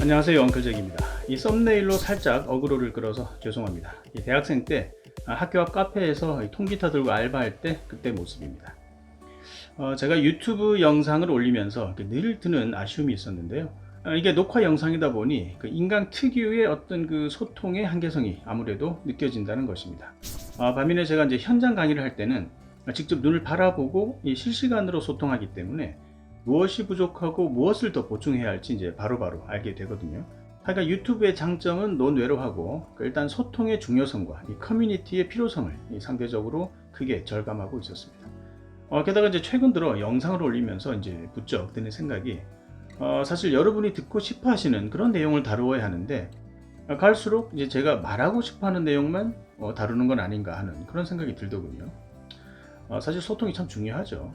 안녕하세요 엉클잭입니다. 이 썸네일로 살짝 어그로를 끌어서 죄송합니다. 이 대학생 때 아, 학교 앞 카페에서 이 통기타 들고 알바할 때 그때 모습입니다. 어, 제가 유튜브 영상을 올리면서 늘 드는 아쉬움이 있었는데요. 아, 이게 녹화 영상이다 보니 그 인간 특유의 어떤 그 소통의 한계성이 아무래도 느껴진다는 것입니다. 아, 반면에 제가 이제 현장 강의를 할 때는 직접 눈을 바라보고 이 실시간으로 소통하기 때문에 무엇이 부족하고 무엇을 더 보충해야 할지 이제 바로바로 알게 되거든요. 하여간 유튜브의 장점은 논외로 하고 그 일단 소통의 중요성과 이 커뮤니티의 필요성을 이 상대적으로 크게 절감하고 있었습니다. 어, 게다가 이제 최근 들어 영상을 올리면서 이제 부쩍 드는 생각이 어, 사실 여러분이 듣고 싶어 하시는 그런 내용을 다루어야 하는데 어, 갈수록 이제 제가 말하고 싶어 하는 내용만 어, 다루는 건 아닌가 하는 그런 생각이 들더군요. 어, 사실 소통이 참 중요하죠.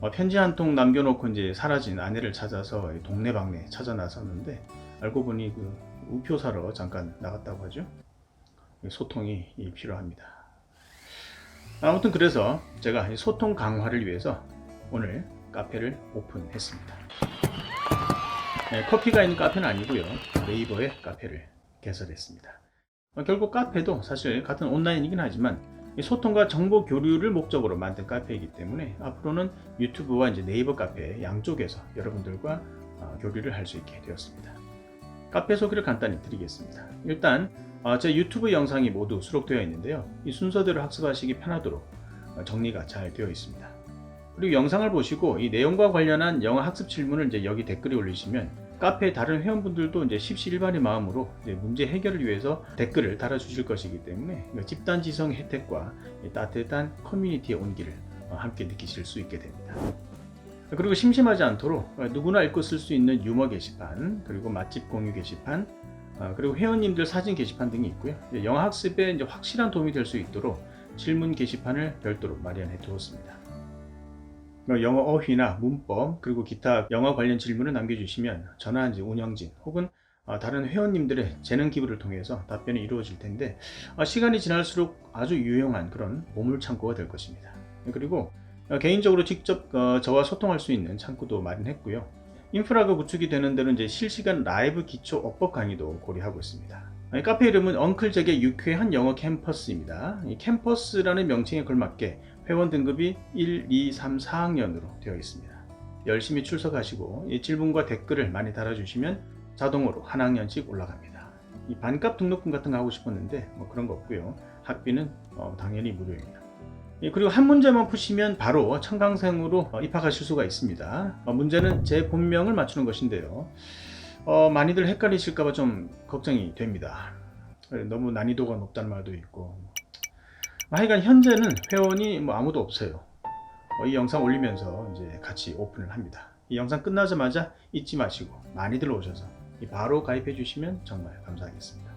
어, 편지 한 통 남겨놓고 이제 사라진 아내를 찾아서 동네방네 찾아 나섰는데 알고 보니 그 우표 사러 잠깐 나갔다고 하죠. 소통이 필요합니다. 아무튼 그래서 제가 이 소통 강화를 위해서 오늘 카페를 오픈했습니다. 네, 커피가 있는 카페는 아니고요. 네이버의 카페를 개설했습니다. 어, 결국 카페도 사실 같은 온라인이긴 하지만 이 소통과 정보 교류를 목적으로 만든 카페이기 때문에 앞으로는 유튜브와 이제 네이버 카페 양쪽에서 여러분들과 어, 교류를 할 수 있게 되었습니다. 카페 소개를 간단히 드리겠습니다. 일단 어, 제 유튜브 영상이 모두 수록되어 있는데요. 이 순서대로 학습하시기 편하도록 어, 정리가 잘 되어 있습니다. 그리고 영상을 보시고 이 내용과 관련한 영어 학습 질문을 이제 여기 댓글에 올리시면 카페 다른 회원분들도 이제 십시일반의 마음으로 이제 문제 해결을 위해서 댓글을 달아주실 것이기 때문에 집단 지성 혜택과 이 따뜻한 커뮤니티의 온기를 어, 함께 느끼실 수 있게 됩니다. 그리고 심심하지 않도록 어, 누구나 읽고 쓸 수 있는 유머 게시판, 그리고 맛집 공유 게시판, 어, 그리고 회원님들 사진 게시판 등이 있고요. 영어 학습에 확실한 도움이 될 수 있도록 질문 게시판을 별도로 마련해 두었습니다. 뭐 영어 어휘나 문법 그리고 기타 영어 관련 질문을 남겨주시면 전화한지 운영진 혹은 어, 다른 회원님들의 재능 기부를 통해서 답변이 이루어질 텐데 어, 시간이 지날수록 아주 유용한 그런 보물 창고가 될 것입니다. 그리고 어, 개인적으로 직접 저와 소통할 수 있는 창구도 마련했고요. 인프라가 구축이 되는 데는 이제 실시간 라이브 기초 어법 강의도 고려하고 있습니다. 카페 이름은 엉클잭의 유쾌한 영어 캠퍼스입니다. 이 캠퍼스라는 명칭에 걸맞게 회원 등급이 1, 2, 3, 4학년으로 되어 있습니다. 열심히 출석하시고 이 질문과 댓글을 많이 달아주시면 자동으로 한 학년씩 올라갑니다. 이 반값 등록금 같은 거 하고 싶었는데 뭐 그런 거 없고요. 학비는 어, 당연히 무료입니다. 예, 그리고 한 문제만 푸시면 바로 청강생으로 어, 입학하실 수가 있습니다. 어, 문제는 제 본명을 맞추는 것인데요. 어, 많이들 헷갈리실까봐 좀 걱정이 됩니다. 너무 난이도가 높다는 말도 있고 하여간 현재는 회원이 뭐 아무도 없어요. 어, 이 영상 올리면서 이제 같이 오픈을 합니다. 이 영상 끝나자마자 잊지 마시고 많이들 오셔서 바로 가입해 주시면 정말 감사하겠습니다.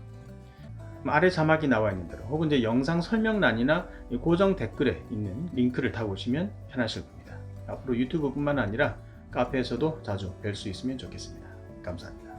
아래 자막이 나와 있는 대로 혹은 이제 영상 설명란이나 고정 댓글에 있는 링크를 타고 오시면 편하실 겁니다. 앞으로 유튜브뿐만 아니라 카페에서도 자주 뵐 수 있으면 좋겠습니다. 감사합니다.